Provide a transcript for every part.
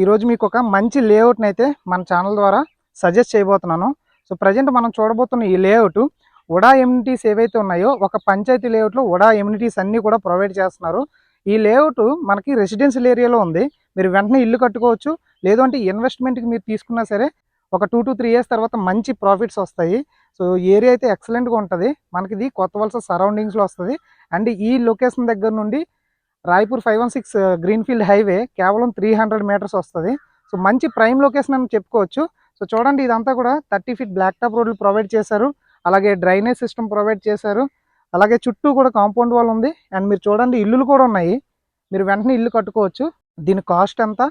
ఈరోజు మీకు ఒక మంచి లేఅవుట్ని అయితే మన ఛానల్ ద్వారా సజెస్ట్ చేయబోతున్నాను. సో ప్రజెంట్ మనం చూడబోతున్న ఈ లేఅవుట్ ఉడా ఎమ్యూనిటీస్ ఏవైతే ఉన్నాయో ఒక పంచాయతీ లేఅవుట్లో ఉడా ఎమ్యూనిటీస్ అన్నీ కూడా ప్రొవైడ్ చేస్తున్నారు. ఈ లేఅవుట్ మనకి రెసిడెన్షియల్ ఏరియాలో ఉంది. మీరు వెంటనే ఇల్లు కట్టుకోవచ్చు. లేదు అంటే ఇన్వెస్ట్మెంట్కి మీరు తీసుకున్నా సరే ఒక టూ టు త్రీ ఇయర్స్ తర్వాత మంచి ప్రాఫిట్స్ వస్తాయి. సో ఏరియా అయితే ఎక్సలెంట్గా ఉంటుంది. మనకి ఇది కొత్త వలస సరౌండింగ్స్లో వస్తుంది. అండ్ ఈ లొకేషన్ దగ్గర నుండి Raipur five one six uh, greenfield highway కేవలం త్రీ హండ్రెడ్ మీటర్స్ వస్తుంది. సో మంచి ప్రైమ్ లొకేషన్ అని చెప్పుకోవచ్చు. సో చూడండి ఇదంతా కూడా థర్టీ ఫీట్ బ్లాక్ టాప్ రోడ్లు ప్రొవైడ్ చేశారు. అలాగే డ్రైనేజ్ సిస్టమ్ ప్రొవైడ్ చేశారు. అలాగే చుట్టూ కూడా కాంపౌండ్ వాల్ ఉంది. అండ్ మీరు చూడండి ఇల్లులు కూడా ఉన్నాయి. మీరు వెంటనే ఇల్లు కట్టుకోవచ్చు. దీని కాస్ట్ ఎంత?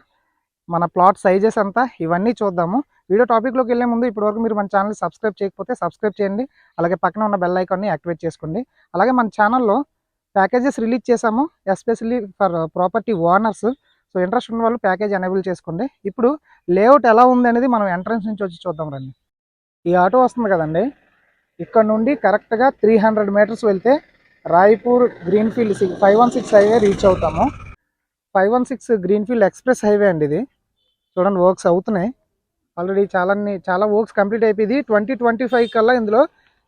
మన ప్లాట్ సైజెస్ ఎంత? ఇవన్నీ చూద్దాము. వీడియో టాపిక్లోకి వెళ్ళే ముందు ఇప్పటివరకు మీరు మన ఛానల్ సబ్స్క్రైబ్ చేయకపోతే సబ్స్క్రైబ్ చేయండి. అలాగే పక్కన ఉన్న బెల్ ఐకాన్ని యాక్టివేట్ చేసుకోండి. అలాగే మన ఛానల్లో ప్యాకేజెస్ రిలీజ్ చేసాము especially for property owners. So interest ఉన్న వాళ్ళు ప్యాకేజ్ ఎనేబుల్ చేసుకోండి. ఇప్పుడు లేఅవుట్ ఎలా ఉంది అనేది మనం ఎంట్రన్స్ నుంచి వచ్చి చూద్దాం రండి. ఈ ఆటో వస్తుంది కదండి. ఇక్కడ నుండి కరెక్ట్గా త్రీ హండ్రెడ్ మీటర్స్ వెళ్తే Raipur greenfield six five one six highway reach అవుతాము. Five one six greenfield express highway అండి ఇది. చూడండి వర్క్స్ అవుతున్నాయి. ఆల్రెడీ చాలా చాలా వర్క్స్ కంప్లీట్ అయిపోయింది. ట్వంటీ ట్వంటీ ఫైవ్ కల్లా ఇందులో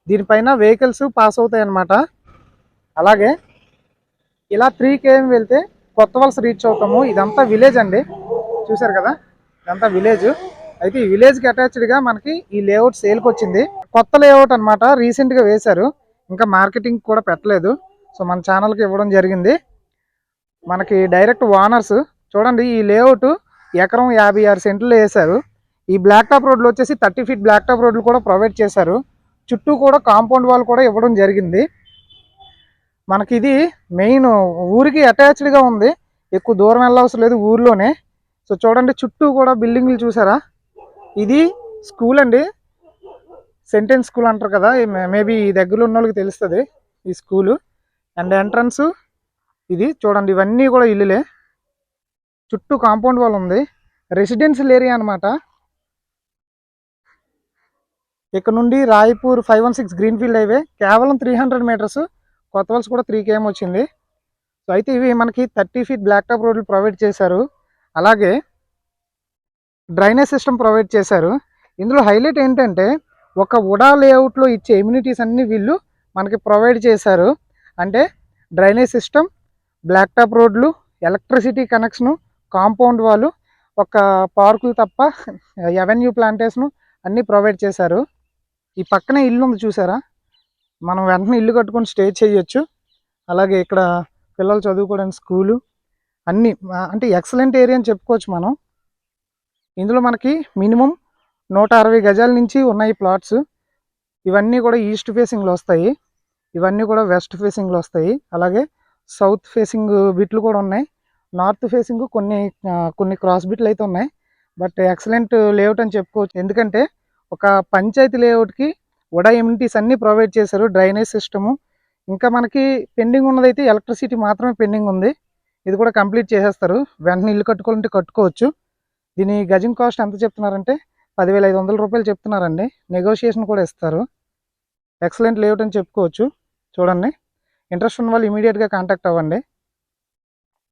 దీనిపైన వెహికల్స్ పాస్ అవుతాయి అన్నమాట అలాగే ఇలా త్రీ కేఎం వెళ్తే కొత్త వలస రీచ్ అవుతాము. ఇదంతా విలేజ్ అండి. చూసారు కదా? ఇదంతా విలేజ్ అయితే ఈ విలేజ్కి అటాచ్డ్గా మనకి ఈ లేఅవుట్ సేల్కి వచ్చింది. కొత్త లేఅవుట్ అనమాట రీసెంట్గా వేశారు. ఇంకా మార్కెటింగ్ కూడా పెట్టలేదు. సో మన ఛానల్కి ఇవ్వడం జరిగింది. మనకి డైరెక్ట్ ఓనర్స్ చూడండి ఈ లేఅవుట్ ఎకరం యాభై ఆరు సెంట్లు వేశారు. ఈ బ్లాక్ టాప్ రోడ్లు వచ్చేసి థర్టీ ఫీట్ బ్లాక్ టాప్ రోడ్లు కూడా ప్రొవైడ్ చేశారు. చుట్టూ కూడా కాంపౌండ్ వాల్ కూడా ఇవ్వడం జరిగింది. మనకి ఇది మెయిన్ ఊరికి అటాచ్డ్గా ఉంది. ఎక్కువ దూరం వెళ్ళవసరం లేదు ఊర్లోనే. సో చూడండి చుట్టూ కూడా బిల్డింగ్లు చూసారా? ఇది స్కూల్ అండి. సెంటెన్స్ స్కూల్ అంటారు కదా మేబీ ఈ దగ్గరలో ఉన్న వాళ్ళకి తెలుస్తుంది ఈ స్కూలు. అండ్ ఎంట్రన్స్ ఇది చూడండి ఇవన్నీ కూడా ఇల్లులే. చుట్టూ కాంపౌండ్ వాల్ ఉంది. రెసిడెన్షియల్ ఏరియా అనమాట ఇక్కడ నుండి Raipur five one six greenfield highway. కేవలం త్రీ హండ్రెడ్ మీటర్స్. కొత్త వలస కూడా త్రీ కేఎం వచ్చింది. సో అయితే ఇవి మనకి థర్టీ ఫీట్ బ్లాక్ టాప్ రోడ్లు ప్రొవైడ్ చేశారు. అలాగే డ్రైనేజ్ సిస్టమ్ ప్రొవైడ్ చేశారు. ఇందులో హైలైట్ ఏంటంటే ఒక ఉడా లేఅవుట్లో ఇచ్చే ఇమ్యూనిటీస్ అన్నీ వీళ్ళు మనకి ప్రొవైడ్ చేశారు. అంటే డ్రైనేజ్ సిస్టమ్ బ్లాక్ టాప్ రోడ్లు ఎలక్ట్రిసిటీ కనెక్షను కాంపౌండ్ వాళ్ళు ఒక పార్కులు తప్ప ఎవెన్యూ ప్లాంటేషన్ అన్నీ ప్రొవైడ్ చేశారు. ఈ పక్కనే ఇల్లు ఉంది చూసారా? మనం వెంటనే ఇల్లు కట్టుకొని స్టే చేయొచ్చు. అలాగే ఇక్కడ పిల్లలు చదువుకోవడానికి స్కూలు అన్నీ అంటే ఎక్సలెంట్ ఏరియా అని చెప్పుకోవచ్చు మనం. ఇందులో మనకి మినిమం నూట అరవై గజాల నుంచి ఉన్నాయి ప్లాట్స్. ఇవన్నీ కూడా ఈస్ట్ ఫేసింగ్లో వస్తాయి. ఇవన్నీ కూడా వెస్ట్ ఫేసింగ్లో వస్తాయి. అలాగే సౌత్ ఫేసింగ్ బిట్లు కూడా ఉన్నాయి. నార్త్ ఫేసింగ్ కొన్ని కొన్ని క్రాస్ బిట్లు అయితే ఉన్నాయి. బట్ ఎక్సలెంట్ లేఅవుట్ అని చెప్పుకోవచ్చు. ఎందుకంటే ఒక పంచాయతీ లేఅవుట్కి వడా ఎమ్యూనిటీస్ అన్నీ ప్రొవైడ్ చేశారు డ్రైనేజ్ సిస్టము. ఇంకా మనకి పెండింగ్ ఉన్నదైతే ఎలక్ట్రిసిటీ మాత్రమే పెండింగ్ ఉంది. ఇది కూడా కంప్లీట్ చేసేస్తారు. వెంటనే ఇల్లు కట్టుకోవాలంటే కట్టుకోవచ్చు. దీని గజం కాస్ట్ ఎంత చెప్తున్నారంటే పదివేల ఐదు వందల రూపాయలు చెప్తున్నారండి. నెగోషియేషన్ కూడా ఇస్తారు. ఎక్సలెంట్ లేఅవుట్ అని చెప్పుకోవచ్చు. చూడండి. ఇంట్రెస్ట్ ఉన్న వాళ్ళు ఇమీడియట్గా కాంటాక్ట్ అవ్వండి.